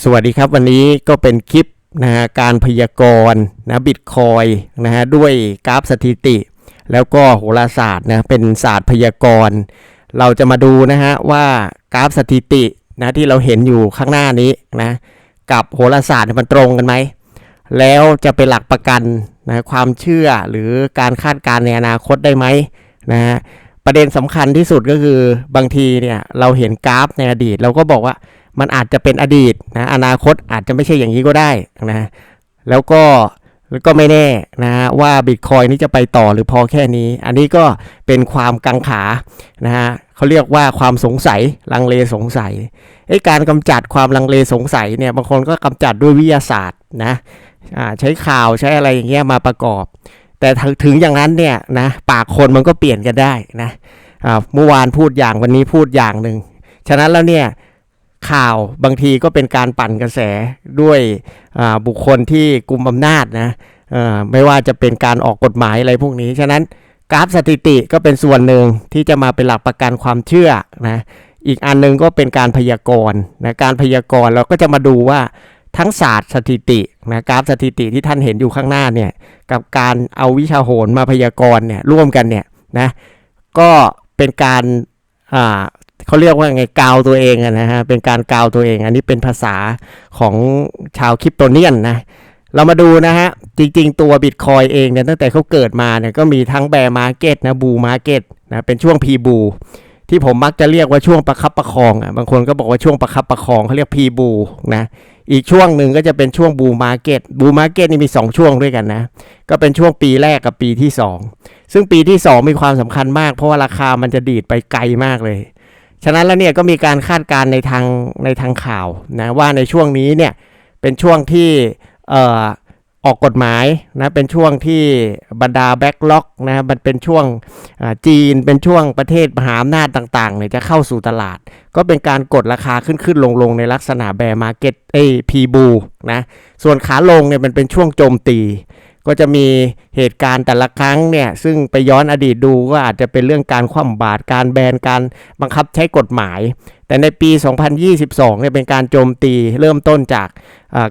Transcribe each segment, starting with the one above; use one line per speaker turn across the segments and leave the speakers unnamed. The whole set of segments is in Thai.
สวัสดีครับวันนี้ก็เป็นคลิปนะฮะการพยากรณ์นะบิตคอยนะฮะด้วยกราฟสถิติ แล้วก็โหราศาสตร์นะเป็นศาสตร์พยากรณ์เราจะมาดูนะฮะว่ากราฟสถิตินะที่เราเห็นอยู่ข้างหน้านี้นะกับโหราศาสตร์มันตรงกันไหมแล้วจะเป็นหลักประกันนะความเชื่อหรือการคาดการณ์ในอนาคตได้ไหมนะฮะประเด็นสำคัญที่สุดก็คือบางทีเนี่ยเราเห็นกราฟในอดีต เราก็บอกว่า มันอาจจะเป็นอดีตนะอนาคตอาจจะไม่ใช่อย่างนี้ก็ได้นะแล้วก็แล้วก็ไม่แน่นะว่าบิตคอยนี้จะไปต่อหรือพอแค่นี้ อันนี้ก็เป็นความกังขานะฮะเขาเรียกว่าความสงสัยลังเลสงสัยไอ้การกำจัดความลังเลสงสัยเนี่ยบางคนก็กำจัดด้วยวิทยาศาสตร์นะอ่าใช้ข่าวใช้อะไรอย่างเงี้ยมาประกอบ แต่ถึงอย่างนั้นเนี่ยนะปากคนมันก็เปลี่ยนกันได้นะอ่าเมื่อวานพูดอย่างวันนี้พูดอย่างหนึ่งฉะนั้นแล้วเนี่ย ข่าวบางทีก็เป็นการปั่นกระแสด้วยบุคคลที่กลุ่มอำนาจนะไม่ว่าจะเป็นการออกกฎหมายอะไรพวกนี้ ฉะนั้นกราฟสถิติก็เป็นส่วนหนึ่งที่จะมาเป็นหลักประกันความเชื่อนะอีกอันหนึงก็เป็นการพยากรณ์นะการพยากรณ์เราก็จะมาดูว่าทั้งศาสตร์สถิตินะกราฟสถิติที่ท่านเห็นอยู่ข้างหน้าเนี่ยกับการเอาวิชาโหรมาพยากรณ์เนี่ยร่วมกันเนี่ยนะก็เป็นการ เขาเรียกว่าไงกาวตัวเองนะฮะเป็นการกาวตัวเอง อันนี้เป็นภาษาของชาวคริปโตเนียนนะเรามาดูนะฮะ จริงๆ ตัวบิตคอยเองเนี่ยตั้งแต่เขาเกิดมาเนี่ยก็มีทั้งแบร์มาร์เก็ตนะบูมาร์เก็ตนะเป็นช่วงพีบูที่ผมมักจะเรียกว่าช่วงประคับประคองอะบางคนก็บอกว่าช่วงประคับประคองเขาเรียกพีบูนะอีกช่วงหนึ่งก็จะเป็นช่วงบูมาร์เก็ตบูมาร์เก็ตนี่มี 2 ช่วงด้วยกันนะ ก็เป็นช่วงปีแรกกับปีที่ 2 ซึ่งปีที่ 2 มีความสำคัญมาก เพราะว่าราคามันจะดีดไปไกลมากเลย ฉะนั้นแล้วเนี่ยก็มีการคาดการณ์ในทางในทางข่าวนะว่าในช่วงนี้เนี่ยเป็นช่วงที่เอ่อออกกฎหมายนะเป็นช่วงที่บรรดาแบ็กล็อกนะมันเป็นช่วงจีนเป็นช่วงประเทศมหาอำนาจต่างๆเนี่ยจะเข้าสู่ตลาด ก็เป็นการกดราคาขึ้นขึ้นลงลงในลักษณะแบร์มาร์เก็ตเอพีบูนะส่วนขาลงเนี่ยมันเป็นช่วงโจมตี ก็จะมีเหตุการณ์แต่ละครั้งเนี่ย ซึ่งไปย้อนอดีตดูก็อาจจะเป็นเรื่องการคว่ำบาตรการแบนการบังคับใช้กฎหมาย แต่ในปี 2022เนี่ยเป็นการโจมตีเริ่มต้นจาก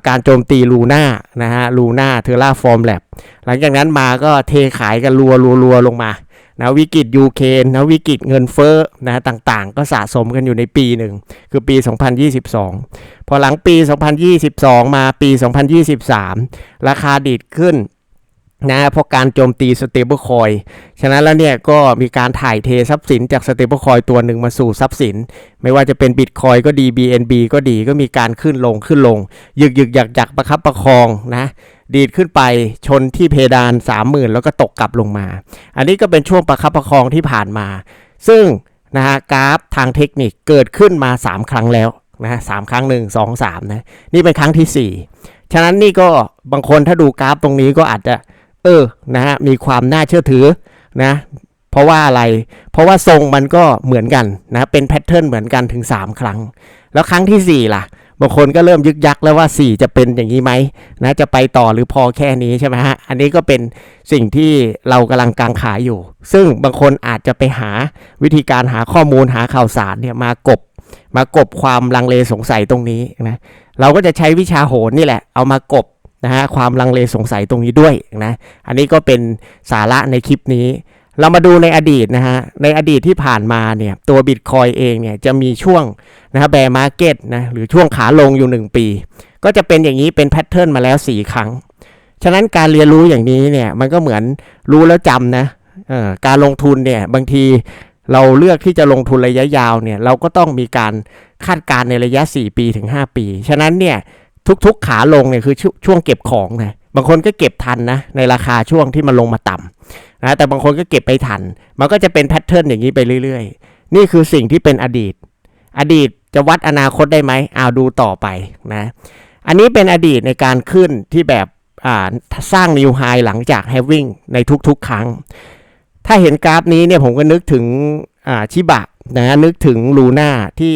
การโจมตีลูน่านะฮะลูน่าเทอร่าฟอร์มแลบหลังจากนั้นมาก็เทขายกันรัวรัวรัวลงมานะวิกฤตยูเครนนะวิกฤตเงินเฟ้อนะต่างๆ ก็สะสมกันอยู่ในปีหนึ่งคือปี 2022 พอหลังปี 2022 มาปี 2023 ราคาดีดขึ้น นะเพราะการโจมตีสเตเบิลคอยฉะนั้นแล้วเนี่ยก็มีการถ่ายเททรัพย์สินจากสเตเบิลคอยตัวหนึ่งมาสู่ทรัพย์สิน ไม่ว่าจะเป็นบิตคอยก็ดี BNB ก็ดีก็มีการขึ้นลงขึ้นลง ยึกยึกยักยักประคับประคองนะดีดขึ้นไปชนที่เพดาน 30,000 แล้วก็ตกกลับลงมา อันนี้ก็เป็นช่วงประคับประคองที่ผ่านมา ซึ่งนะฮะกราฟทางเทคนิคเกิดขึ้นมา 3 ครั้งแล้วนะสามครั้งหนึ่งสองสามนะนี่เป็นครั้งที่ 4 ฉะนั้นนี่ก็บางคนถ้าดูกราฟตรงนี้ก็อาจจะ เออนะฮะมีความน่าเชื่อถือนะเพราะว่าอะไร เพราะว่าทรงมันก็เหมือนกันนะเป็นแพทเทิร์นเหมือนกันถึง 3 ครั้ง แล้วครั้งทีสี่4 ล่ะบางคนก็เริ่มยึกยักแล้วว่า 4 จะเป็นอย่างนี้ไหมนะจะไปต่อหรือพอแค่นี้ใช่ไหมฮะอันนี้ก็เป็นสิ่งที่เรากำลังกังขาอยู่ ซึ่งบางคนอาจจะไปหาวิธีการหาข้อมูลหาข่าวสารเนี่ยมากบมากบความลังเลสงสัยตรงนี้นะเราก็จะใช้วิชาโหรนี่แหละ เอามากบ นะฮะความลังเลสงสัยตรงนี้ด้วยนะอันนี้ก็เป็นสาระในคลิปนี้ เรามาดูในอดีตนะฮะในอดีตที่ผ่านมาเนี่ยตัวบิตคอยเองเนี่ยจะมีช่วงนะฮะแบร์มาร์เก็ตนะหรือช่วงขาลงอยู่ 1 ปี ก็จะเป็นอย่างนี้เป็นแพทเทิร์นมาแล้ว 4 ครั้ง ฉะนั้นการเรียนรู้อย่างนี้เนี่ยมันก็เหมือนรู้แล้วจำนะการลงทุนเนี่ยบางทีเราเลือกที่จะลงทุนระยะยาวเนี่ยเราก็ต้องมีการคาดการณ์ในระยะ 4 ปีถึง 5 ปี ฉะนั้นเนี่ย ทุกๆขาลงเนี่ยคือชช่วงเก็บของนะบางคนก็เก็บทันนะในราคาช่วงที่มันลงมาต่ำนะแต่บางคนก็เก็บไปทัน มันก็จะเป็นแพทเทิร์นอย่างนี้ไปเรื่อยๆ นี่คือสิ่งที่เป็นอดีต อดีตจะวัดอนาคตได้ไหมเอาดูต่อไปนะอันนี้เป็นอดีตในการขึ้นที่แบบสร้างนิวไฮหลังจากแฮวิ่งในทุกๆ ครั้ง ถ้าเห็นกราฟนี้เนี่ยผมก็นึกถึงชิบะนะนึกถึงลูน่าที่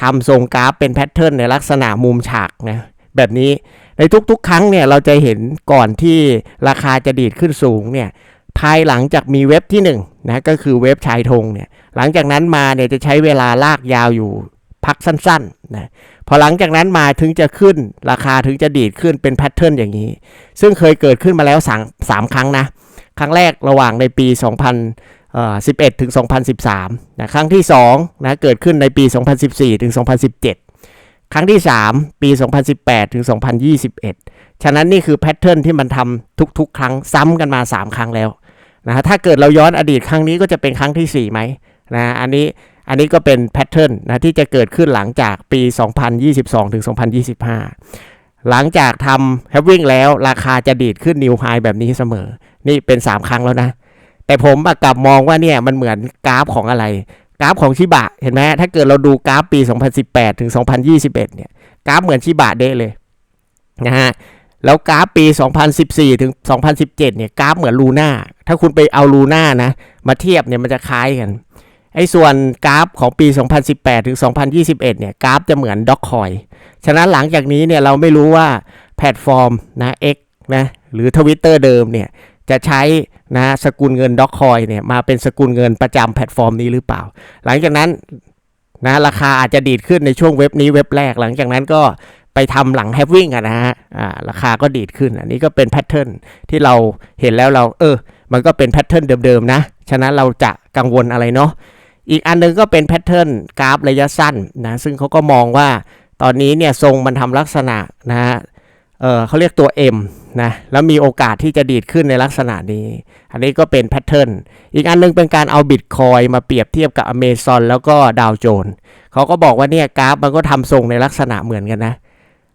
ทำทรงกราฟเป็นแพทเทิร์นในลักษณะมุมฉากนะ แบบนี้ในทุกๆ ครั้งเนี่ยเราจะเห็นก่อนที่ราคาจะดีดขึ้นสูงเนี่ยภายหลังจากมีเว็บที่1นงนะก็คือเว็บชายธงเนี่ยหลังจากนั้นมาเนี่ยจะใช้เวลาลากยาวอยู่พักสั้นๆนะพอหลังจากนั้นมาถึงจะขึ้นราคาถึงจะดีดขึ้นเป็นแพทเทิร์นอย่างนี้ ซึ่งเคยเกิดขึ้นมาแล้วสามครั้งนะครั้งแรกระหว่างในปี2011ถึง2013นะครั้งที่2นะเกิดขึ้นในปี 2014ถึง2017 ครั้งที่ 3 ปี 2018 ถึง 2021 ฉะนั้นนี่คือแพทเทิร์นที่มันทำทุกๆ ครั้งซ้ำกันมา 3 ครั้งแล้วนะถ้าเกิดเราย้อนอดีตครั้งนี้ก็จะเป็นครั้งที่ 4 ไหมนะอันนี้อันนี้ก็เป็นแพทเทิร์นนะที่จะเกิดขึ้นหลังจากปี 2022 ถึง 2025 หลังจากทำแฮปวิ่งแล้วราคาจะดีดขึ้นนิวไฮแบบนี้เสมอ นี่เป็น 3 ครั้งแล้วนะ แต่ผมกลับมองว่าเนี่ยมันเหมือนกราฟของอะไร กราฟของชิบะเห็นไหมถ้าเกิดเราดูกราฟปี 2018 ถึง 2021 เนี่ยกราฟเหมือนชิบะเด้เลยนะฮะแล้วกราฟปี 2014 ถึง 2017 เนี่ยกราฟเหมือนลูน่าถ้าคุณไปเอาลูน่านะ มาเทียบเนี่ยมันจะคล้ายกันไอ้ส่วนกราฟของปี 2018 ถึง 2021 เนี่ยกราฟจะเหมือนด็อกคอยฉะนั้นหลังจากนี้เนี่ยเราไม่รู้ว่าแพลตฟอร์มนะ X นะหรือ Twitter เดิมเนี่ย จะใช้นะสกุลเงินด็อกคอยเนี่ยมาเป็นสกุลเงินประจำแพลตฟอร์มนี้หรือเปล่า หลังจากนั้นนะราคาอาจจะดีดขึ้นในช่วงเว็บนี้เว็บแรกหลังจากนั้นก็ไปทำหลังแฮปวิ่งอะนะฮะราคาก็ดีดขึ้น อันนี้ก็เป็นแพทเทิร์นที่เราเห็นแล้วเราเออ มันก็เป็นแพทเทิร์นเดิมๆนะ ฉะนั้นเราจะกังวลอะไรเนาะอีกอันหนึงก็เป็นแพทเทิร์นกราฟระยะสั้นนะซึ่งเขาก็มองว่าตอนนี้เนี่ยทรงมันทำลักษณะนะฮะเออเขาเรียกตัว M นะแล้วมีโอกาสที่จะดีดขึ้นในลักษณะนี้ อันนี้ก็เป็นแพทเทิร์นอีกอันหนึงเป็นการเอาบิตคอยมาเปรียบเทียบกับอเมซอนแล้วก็ดาวโจนเขาก็บอกว่าเนี่ยกราฟมันก็ทำทรงในลักษณะเหมือนกันนะ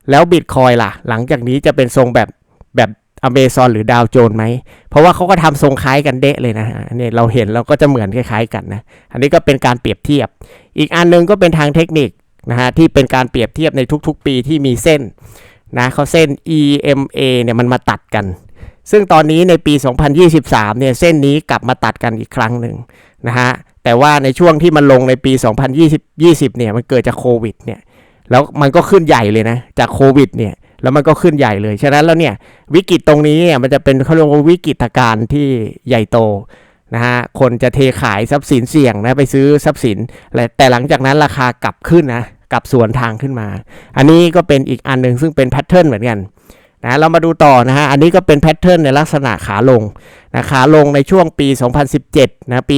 แล้วบิตคอยล่ะ หลังจากนี้จะเป็นทรงแบบแบบอเมซอนหรือดาวโจนไหม เพราะว่าเขาก็ทำทรงคล้ายกันเดะเลยนะอันนี้เราเห็นเราก็จะเหมือนคล้ายๆกันนะ อันนี้ก็เป็นการเปรียบเทียบ อีกอันหนึงก็เป็นทางเทคนิคนะฮะที่เป็นการเปรียบเทียบในทุกๆปีที่มีเส้น นะเขาเส้น EMA เนี่ยมันมาตัดกัน ซึ่งตอนนี้ในปี 2023 เนี่ยเส้นนี้กลับมาตัดกันอีกครั้งหนึ่งนะฮะ แต่ว่าในช่วงที่มันลงในปี 2020 20เนี่ยมันเกิดจากโควิดเนี่ย แล้วมันก็ขึ้นใหญ่เลยนะ จากโควิดเนี่ย แล้วมันก็ขึ้นใหญ่เลย ฉะนั้นแล้วเนี่ยวิกฤตตรงนี้เนี่ยมันจะเป็นเขาเรียกว่าวิกฤตการณ์ที่ใหญ่โตนะฮะ คนจะเทขายทรัพย์สินเสี่ยงนะไปซื้อทรัพย์สิน แต่หลังจากนั้นราคากลับขึ้นนะ กับสวนทางขึ้นมา อันนี้ก็เป็นอีกอันหนึ่งซึ่งเป็นแพทเทิร์นเหมือนกันนะเรามาดูต่อนะฮะ อันนี้ก็เป็นแพทเทิร์นในลักษณะขาลงนะขาลงในช่วงปี 2017 นะ ปี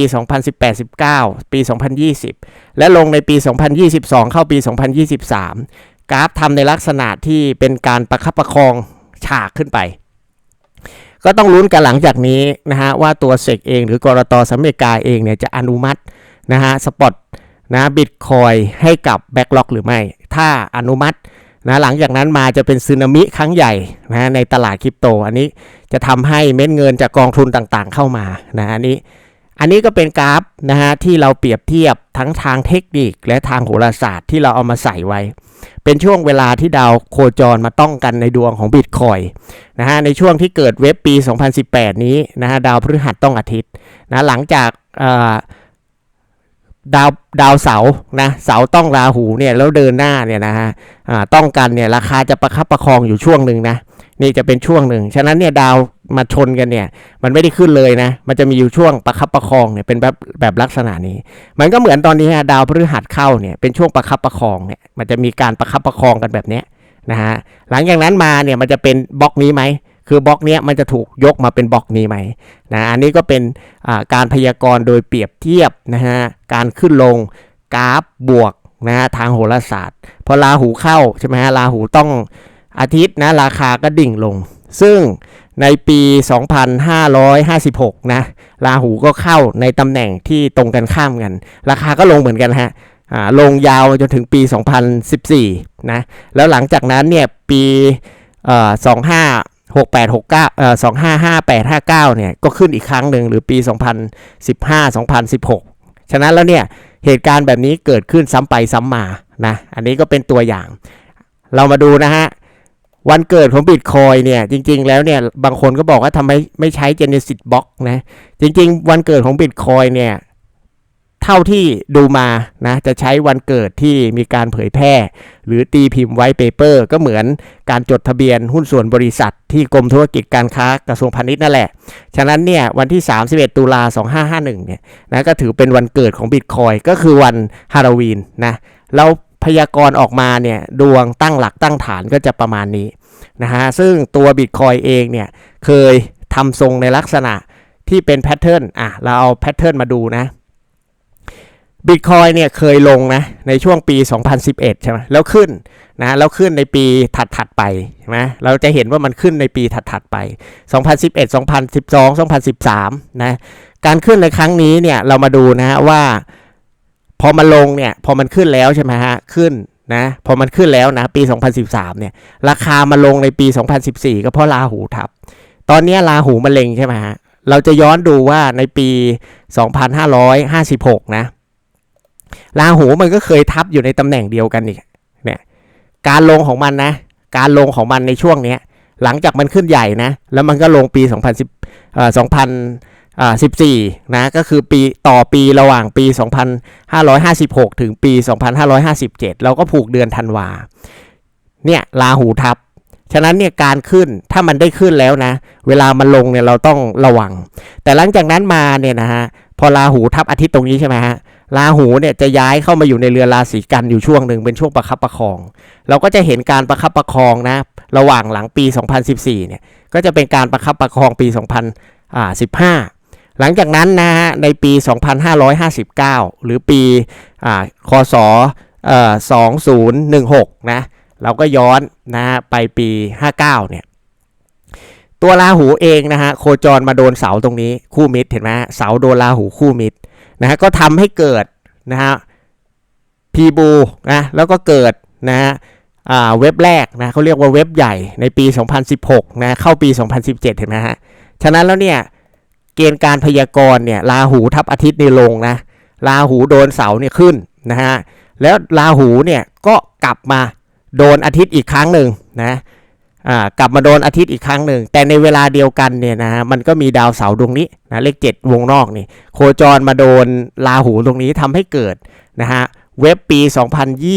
2018-19 ปี 2020 และลงในปี 2022 เข้าปี 2023 กราฟทำในลักษณะที่เป็นการประคับประคองฉากขึ้นไป ก็ต้องลุ้นกันหลังจากนี้นะฮะ ว่าตัวเซกเองหรือกรตสหรัฐอเมกาเองเนี่ยจะอนุมัตินะฮะสปอต นะบิตคอยให้กับแบ็กล็อกหรือไม่ ถ้าอนุมัตินะหลังจากนั้นมาจะเป็นซึนามิครั้งใหญ่นะในตลาดคริปโต อันนี้จะทำให้เม็ดเงินจากกองทุนต่างๆเข้ามานะอันนี้อันนี้ก็เป็นกราฟนะฮะที่เราเปรียบเทียบทั้งทางเทคนิคและทางโหราศาสตร์ที่เราเอามาใส่ไว้ เป็นช่วงเวลาที่ดาวโคจรมาต้องกันในดวงของบิตคอยนะฮะในช่วงที่เกิดเว็บปี 2018 นี้นะฮะดาวพฤหัสต้องอาทิตย์นะหลังจากเอ่อ ดาวดาวเสานะเสาต้องราหูเนี่ยแล้วเดินหน้าเนี่ยนะฮะต้องกันเนี่ยราคาจะประคับประคองอยู่ช่วงหนึ่งนะนี่จะเป็นช่วงหนึ่ง ฉะนั้นเนี่ยดาวมาชนกันเนี่ย มันไม่ได้ขึ้นเลยนะ มันจะมีอยู่ช่วงประคับประคองเนี่ยเป็นแบบแบบลักษณะนี้ มันก็เหมือนตอนนี้ฮะดาวพฤหัสเข้าเนี่ยเป็นช่วงประคับประคองเนี่ยมันจะมีการประคับประคองกันแบบเนี้ยนะฮะหลังจากนั้นมาเนี่ยมันจะเป็นบล็อกนี้ไหม คือบล็อกเนี้ยมันจะถูกยกมาเป็นบล็อกนี้ไหมนะอันนี้ก็เป็นการพยากรณ์โดยเปรียบเทียบนะฮะการขึ้นลงกราฟบวกนะฮะทางโหราศาสตร์ พอราหูเข้าใช่ไหมฮะราหูต้องอาทิตย์นะราคาก็ดิ่งลง ซึ่งในปี 2556 นะ ราหูก็เข้าในตำแหน่งที่ตรงกันข้ามกัน ราคาก็ลงเหมือนกันฮะลงยาวจนถึงปี 2014 นะ แล้วหลังจากนั้นเนี่ยปีเอ่อ25 68 69เอ่อ2558 59เนี่ยก็ขึ้นอีกครั้งหนึ่งหรือปี 2015 2016 ฉะนั้นแล้วเนี่ยเหตุการณ์แบบนี้เกิดขึ้นซ้ำไปซ้ำมานะอันนี้ก็เป็นตัวอย่าง เรามาดูนะฮะวันเกิดของบิตคอยเนี่ยจริง ๆ แล้วเนี่ยบางคนก็บอกว่าทำไมไม่ใช้ Genesis Block นะจริง ๆ วันเกิดของบิตคอยเนี่ย ท่าที่ดูมานะจะใช้วันเกิดที่มีการเผยแพร่ หรือตีพิมพ์ไว้เปเปอร์ก็เหมือนการจดทะเบียนหุ้นส่วนบริษัท ที่กรมธุรกิจการค้ากระทรวงพาณิชย์นั่นแหละ ฉะนั้นเนี่ยวันที่ 31 ตุลา 2551 เนี่ยนะก็ถือเป็นวันเกิดของบิตคอยก็คือวันฮาโลวีนนะเราพยากรณ์ออกมาเนี่ยดวงตั้งหลักตั้งฐานก็จะประมาณนี้นะฮะซึ่งตัวบิตคอยเองเนี่ยเคยทำทรงในลักษณะที่เป็นแพทเทิร์นอะเราเอาแพทเทิร์นมาดูนะ บิตคอยเนี่ยเคยลงนะในช่วงปี 2011 ใช่ไหมแล้วขึ้นนะแล้วขึ้นในปีถัดๆไปใช่ไหมเราจะเห็นว่ามันขึ้นในปีถัดๆไป 2011 2012 2013 นะการขึ้นในครั้งนี้เนี่ยเรามาดูนะว่า พอมันลงเนี่ยพอมันขึ้นแล้วใช่ไหมฮะขึ้นนะพอมันขึ้นแล้วนะปี 2013 เนี่ยราคามาลงในปี 2014 ก็เพราะราหูทับ ตอนนี้ราหูมาเล็งใช่ไหมฮะเราจะย้อนดูว่าในปี 2556 นะ ราหูมันก็เคยทับอยู่ในตำแหน่งเดียวกันอีกเนี่ยการลงของมันนะ การลงของมันในช่วงเนี้ยหลังจากมันขึ้นใหญ่นะ แล้วมันก็ลงปี 2010เอ่อ2014 นะ ก็คือปีต่อปีระหว่างปี 2556 ถึงปี 2557 เราก็ผูกเดือนธันวา เนี่ยราหูทับ ฉะนั้นเนี่ยการขึ้นถ้ามันได้ขึ้นแล้วนะ เวลามันลงเนี่ยเราต้องระวัง แต่หลังจากนั้นมาเนี่ยนะฮะ พอราหูทับอาทิตย์ตรงนี้ใช่ไหมฮะ ราหูเนี่ยจะย้ายเข้ามาอยู่ในเรือนราศีกันอยู่ช่วงหนึ่งเป็นช่วงประคับประคอง เราก็จะเห็นการประคับประคองนะระหว่างหลังปี 2014เนี่ยก็จะเป็นการประคับประคองปี 2015 หลังจากนั้นนะฮะในปี 2559 หรือปีอ่าคศเอ่อ2016นะเราก็ย้อนนะฮะไปปี 59เนี่ยตัวราหูเองนะฮะโคจรมาโดนเสาตรงนี้คู่มิตรเห็นไหมเสาโดนราหูคู่มิตร นะฮะก็ทำให้เกิดนะฮะพีบูนะแล้วก็เกิดนะฮะอ่าเว็บแรกนะเขาเรียกว่าเว็บใหญ่ในปี 2016นะเข้าปี 2017 เห็นไหมฮะ ฉะนั้นแล้วเนี่ยเกณฑ์การพยากรณ์เนี่ยราหูทับอาทิตย์ในลงนะราหูโดนเสาเนี่ยขึ้นนะฮะแล้วราหูเนี่ยก็กลับมาโดนอาทิตย์อีกครั้งหนึ่งนะ อ่ากลับมาโดนอาทิตย์อีกครั้งหนึ่ง แต่ในเวลาเดียวกันเนี่ยนะฮะมันก็มีดาวเสาร์ดวงนี้นะเลข 7 วงนอกนี่ โคจรมาโดนราหูตรงนี้ทำให้เกิดนะฮะเว็บปี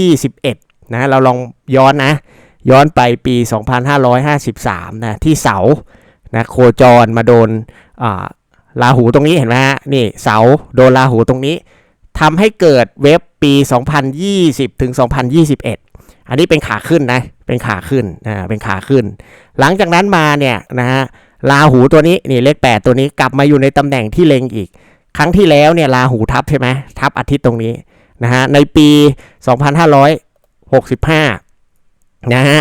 2021 นะเราลองย้อนนะ ย้อนไปปี 2553 นะที่เสาร์นะโคจรมาโดนอ่าราหูตรงนี้เห็นไหมฮะนี่เสาโดนราหูตรงนี้ทำให้เกิดเว็บปี 2020 ถึง 2021 อันนี้เป็นขาขึ้นนะ เป็นขาขึ้นอ่าเป็นขาขึ้น หลังจากนั้นมาเนี่ยนะฮะราหูตัวนี้นี่เลข8ตัวนี้กลับมาอยู่ในตำแหน่งที่เล็งอีก ครั้งที่แล้วเนี่ยราหูทับใช่ไหมทับอาทิตย์ตรงนี้นะฮะในปี 2565นะฮะ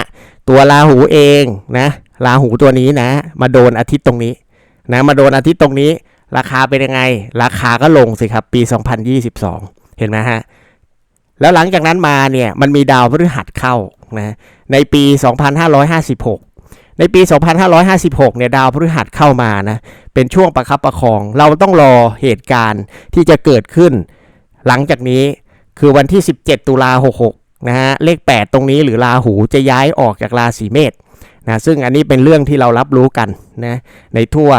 ตัวราหูเองนะราหูตัวนี้นะ มาโดนอาทิตย์ตรงนี้นะมาโดนอาทิตย์ตรงนี้ ราคาเป็นยังไง ราคาก็ลงสิครับ ปี 2022 เห็นไหมฮะ แล้วหลังจากนั้นมาเนี่ยมันมีดาวพฤหัสเข้านะในปี 2556 ในปี 2556 เนี่ยดาวพฤหัสเข้ามานะเป็นช่วงประคับประคอง เราต้องรอเหตุการณ์ที่จะเกิดขึ้น หลังจากนี้คือวันที่ 17 ตุลา 66 นะฮะเลข 8 ตรงนี้หรือราหูจะย้ายออกจากราศีเมษนะซึ่งอันนี้เป็นเรื่องที่เรารับรู้กันนะในทั่ว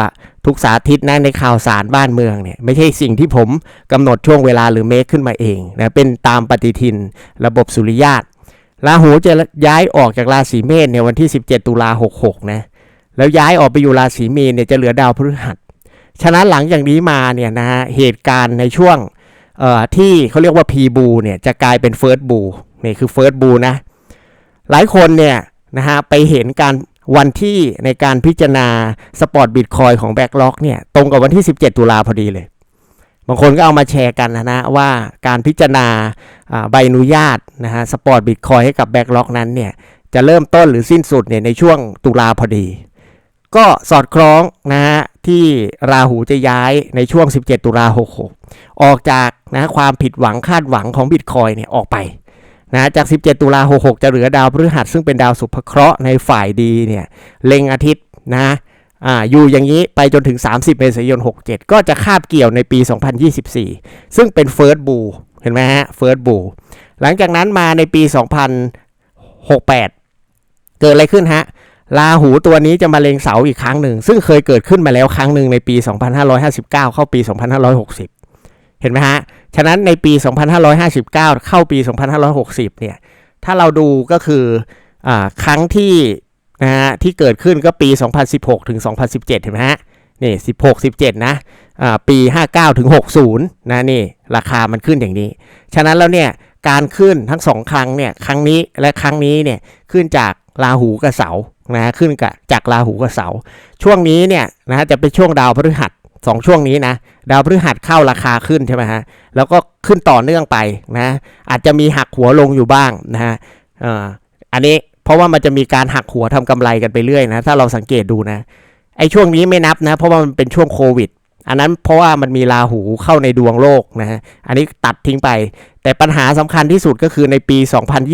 ทุกสาธิตนะในข่าวสารบ้านเมืองเนี่ยไม่ใช่สิ่งที่ผมกำหนดช่วงเวลาหรือเมคขึ้นมาเองนะเป็นตามปฏิทินระบบสุริยาตราหูจะย้ายออกจากราศีเมษในวันที่ 17 ตุลา66นะแล้วย้ายออกไปอยู่ราศีมีนเนี่ยจะเหลือดาวพฤหัสฉะนั้นหลังจากนี้มาเนี่ยนะฮะเหตุการณ์ในช่วงที่เขาเรียกว่าพีบูเนี่ยจะกลายเป็นเฟิร์สบูนี่คือเฟิร์สบูนะหลายคนเนี่ยนะฮะไปเห็นการ วันที่ในการพิจารณาสปอร์ตบิตคอยของแบ็กล็อกเนี่ยตรงกับวันที่ 17 ตุลาพอดีเลย บางคนก็เอามาแชร์กันนะนะว่าการพิจารณาใบอนุญาตนะฮะสปอร์ตบิตคอยให้กับแบ็กล็อกนั้นเนี่ยจะเริ่มต้นหรือสิ้นสุดเนี่ยในช่วงตุลาพอดี ก็สอดคล้องนะฮะที่ราหูจะย้ายในช่วง 17 ตุลา66 ออกจากนะความผิดหวังคาดหวังของบิตคอยเนี่ยออกไป นะจาก 17 ตุลา 66 จะเหลือดาวพฤหัสซึ่งเป็นดาวสุภเคราะห์ในฝ่ายดีเนี่ยเล็งอาทิตย์นะอ่าอยู่อย่างนี้ไปจนถึง 30 เมษายน 67 ก็จะคาบเกี่ยวในปี 2024 ซึ่งเป็นเฟิร์สบูเห็นไหมฮะเฟิร์สบูหลังจากนั้นมาในปี 2068 เกิดอะไรขึ้นฮะราหูตัวนี้จะมาเล็งเสาอีกครั้งหนึ่ง ซึ่งเคยเกิดขึ้นมาแล้วครั้งหนึ่งในปี 2559 เข้าปี 2560 เห็นไหมฮะ ฉะนั้นในปี 2559 เข้าปี 2560 เนี่ย ถ้าเราดูก็คืออครั้งที่นะฮะที่เกิดขึ้นก็ปี 2016 ถึง 2017 เห็นไหมฮะ นี่ 16 17 นะอ่าปี 59 ถึง 60 นะนี่ ราคามันขึ้นอย่างนี้ ฉะนั้นแล้วเนี่ย การขึ้นทั้งสองครั้งเนี่ย ครั้งนี้และครั้งนี้เนี่ย ขึ้นจากราหูกับเสา นะฮะขึ้นกับจากราหูกับเสา ช่วงนี้เนี่ยนะฮะจะเป็นช่วงดาวพฤหัสสองช่วงนี้นะ ดาวพฤหัสเข้าราคาขึ้นใช่ไหมฮะ แล้วก็ขึ้นต่อเนื่องไปนะอาจจะมีหักหัวลงอยู่บ้างนะฮะอันนี้เพราะว่ามันจะมีการหักหัวทำกำไรกันไปเรื่อยนะถ้าเราสังเกตดูนะไอ้ช่วงนี้ไม่นับนะเพราะว่ามันเป็นช่วงโควิด อันนั้นเพราะว่ามันมีราหูเข้าในดวงโลกนะฮะอันนี้ตัดทิ้งไป แต่ปัญหาสำคัญที่สุดก็คือในปี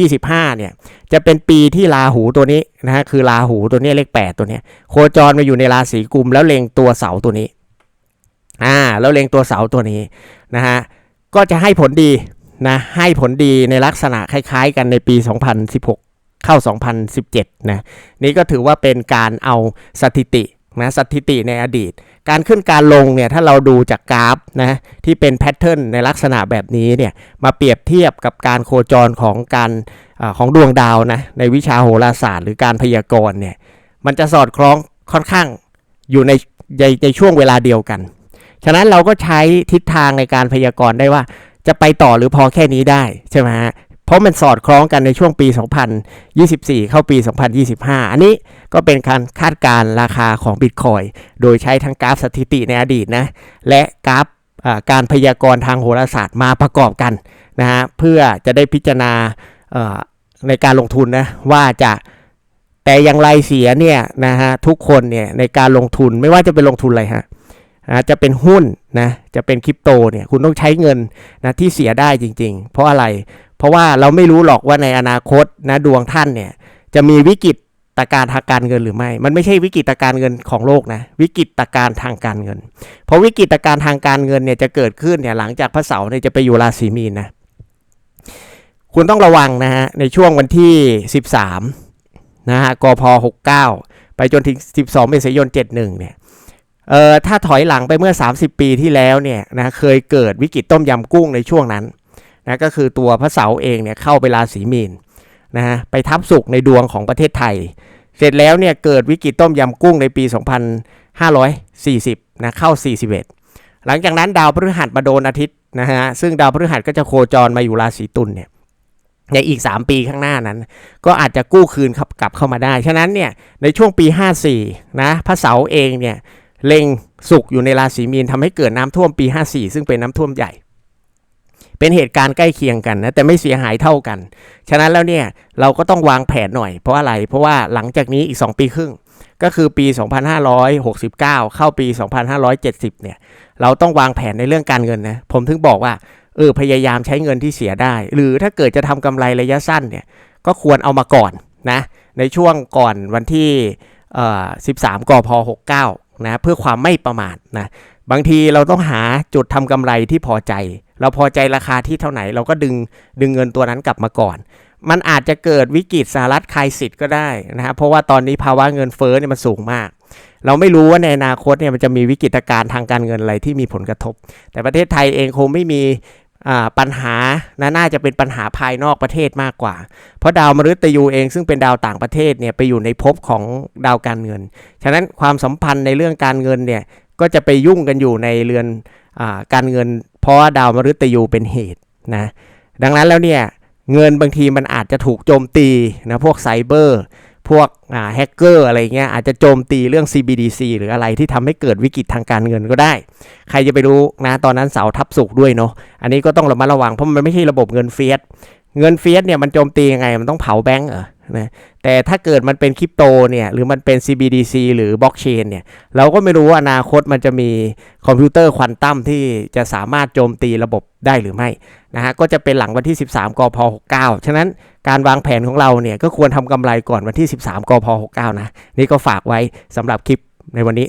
2025 เนี่ยจะเป็นปีที่ราหูตัวนี้นะฮะคือราหูตัวนี้เลข 8 ตัวนี้โคจรมาอยู่ในราศีกุม แล้วเล็งตัวเสาตัวนี้อ่าแล้วเล็งตัวเสาตัวนี้นะฮะ ก็จะให้ผลดีนะให้ผลดีในลักษณะคล้ายๆ กันในปี 2016 เข้า 2017 นะนี่ก็ถือว่าเป็นการเอาสถิตินะสถิติในอดีต การขึ้นการลงเนี่ยถ้าเราดูจากกราฟนะที่เป็นแพทเทิร์นในลักษณะแบบนี้เนี่ยมาเปรียบเทียบกับการโคจรของการอของดวงดาวนะในวิชาโหราศาสตร์หรือการพยากรณ์เนี่ยมันจะสอดคล้องค่อนข้างอยู่ในในในช่วงเวลาเดียวกัน ฉะนั้นเราก็ใช้ทิศทางในการพยากรณ์ได้ว่า จะไปต่อหรือพอแค่นี้ได้ใช่ไหมฮะเพราะมันสอดคล้องกันในช่วงปี 2024 เข้าปี 2025 อันนี้ก็เป็นการคาดการ์ราคาของบิตคอยโดยใช้ทั้งกราฟสถิติในอดีตนะ และกราฟการพยากรณ์ทางโหราศาสตร์มาประกอบกันนะฮะเพื่อจะได้พิจารณาในการลงทุนนะว่าจะแต่อย่างไรเสียเนี่ยนะฮะทุกคนเนี่ยในการลงทุนไม่ว่าจะเป็นลงทุนอะไรฮะ นะจะเป็นหุ้นนะจะเป็นคริปโตเนี่ยคุณต้องใช้เงินนะที่เสียได้จริง ๆ เพราะอะไร เพราะว่าเราไม่รู้หรอกว่าในอนาคตนะดวงท่านเนี่ยจะมีวิกฤตตการทางการเงินหรือไม่ มันไม่ใช่วิกฤตการเงินของโลกนะ วิกฤตการทางการเงิน เพราะวิกฤตการทางการเงินเนี่ยจะเกิดขึ้นเนี่ยหลังจากพระเสาร์เนี่ยจะไปอยู่ราศีมีนนะ คุณต้องระวังนะฮะในช่วงวันที่ 13นะฮะกพ69 ไปจนถึง 12 เมษายน 71 เนี่ย เอ่อถ้าถอยหลังไปเมื่อ 30 ปีที่แล้วเนี่ยนะเคยเกิดวิกฤตต้มยำกุ้งในช่วงนั้นนะก็คือตัวพระเสาเองเนี่ยเข้าไปราศีมีนนะฮะไปทับสุกในดวงของประเทศไทย เสร็จแล้วเนี่ยเกิดวิกฤตต้มยำกุ้งในปี 2540นะเข้า 41 หลังจากนั้นดาวพฤหัสมาโดนอาทิตย์นะฮะซึ่งดาวพฤหัสก็จะโคจรมาอยู่ราศีตุลเนี่ยในอีก 3 ปีข้างหน้านั้น ก็อาจจะกู้คืนขับกลับเข้ามาได้ ฉะนั้นเนี่ยในช่วงปี 54นะพระเสาเองเนี่ย เล็งสุกอยู่ในราศีมีนทำให้เกิดน้ำท่วมปี 54 ซึ่งเป็นน้ำท่วมใหญ่ เป็นเหตุการณ์ใกล้เคียงกันนะแต่ไม่เสียหายเท่ากัน ฉะนั้นแล้วเนี่ยเราก็ต้องวางแผนหน่อย เพราะอะไร เพราะว่าหลังจากนี้อีก 2 ปีครึ่งก็คือปี 2569 เข้าปี 2570 เนี่ย เราต้องวางแผนในเรื่องการเงินนะ ผมถึงบอกว่า เออ พยายามใช้เงินที่เสียได้ หรือถ้าเกิดจะทำกำไรระยะสั้นเนี่ย ก็ควรเอามาก่อนนะ ในช่วงก่อนวันที่ 13กพ69 นะเพื่อความไม่ประมาทนะบางทีเราต้องหาจุดทำกำไรที่พอใจ เราพอใจราคาที่เท่าไหร่เราก็ดึงดึงเงินตัวนั้นกลับมาก่อน มันอาจจะเกิดวิกฤตสหรัฐคลายสิทธิ์ก็ได้นะฮะเพราะว่าตอนนี้ภาวะเงินเฟ้อเนี่ยมันสูงมาก เราไม่รู้ว่าในอนาคตเนี่ยมันจะมีวิกฤตการณ์ทางการเงินอะไรที่มีผลกระทบ แต่ประเทศไทยเองคงไม่มี ปัญหานะน่าจะเป็นปัญหาภายนอกประเทศมากกว่า เพราะดาวมฤตยูเองซึ่งเป็นดาวต่างประเทศเนี่ยไปอยู่ในภพของดาวการเงิน ฉะนั้นความสัมพันธ์ในเรื่องการเงินเนี่ยก็จะไปยุ่งกันอยู่ในเรือนอการเงิน เพราะาดาวมฤตยูเป็นเหตุนะดังนั้นแล้วเนี่ยเงินบางทีมันอาจจะถูกโจมตีนะพวกไซเบอร์ พวกแฮกเกอร์อะไรเงี้ยอาจจะโจมตีเรื่อง CBDC หรืออะไรที่ทำให้เกิดวิกฤตทางการเงินก็ได้ ใครจะไปรู้นะตอนนั้นเสาทับสุกด้วยเนาะอันนี้ก็ต้องระมัดระวังเพราะมันไม่ใช่ระบบเงินเฟียสเงินเฟียสเนี่ยมันโจมตียังไงมันต้องเผาแบงก์เหรอนะแต่ถ้าเกิดมันเป็นคริปโตเนี่ยหรือมันเป็น CBDC หรือบล็อกเชนเนี่ยเราก็ไม่รู้ว่าอนาคตมันจะมีคอมพิวเตอร์ควอนตัมที่จะสามารถโจมตีระบบได้หรือไม่นะฮะก็จะเป็นหลังวันที่ 13กพ69 ฉะนั้น การวางแผนของเราเนี่ยก็ควรทำกำไรก่อนวันที่ 13กพ69นะนี่ก็ฝากไว้สำหรับคลิปในวันนี้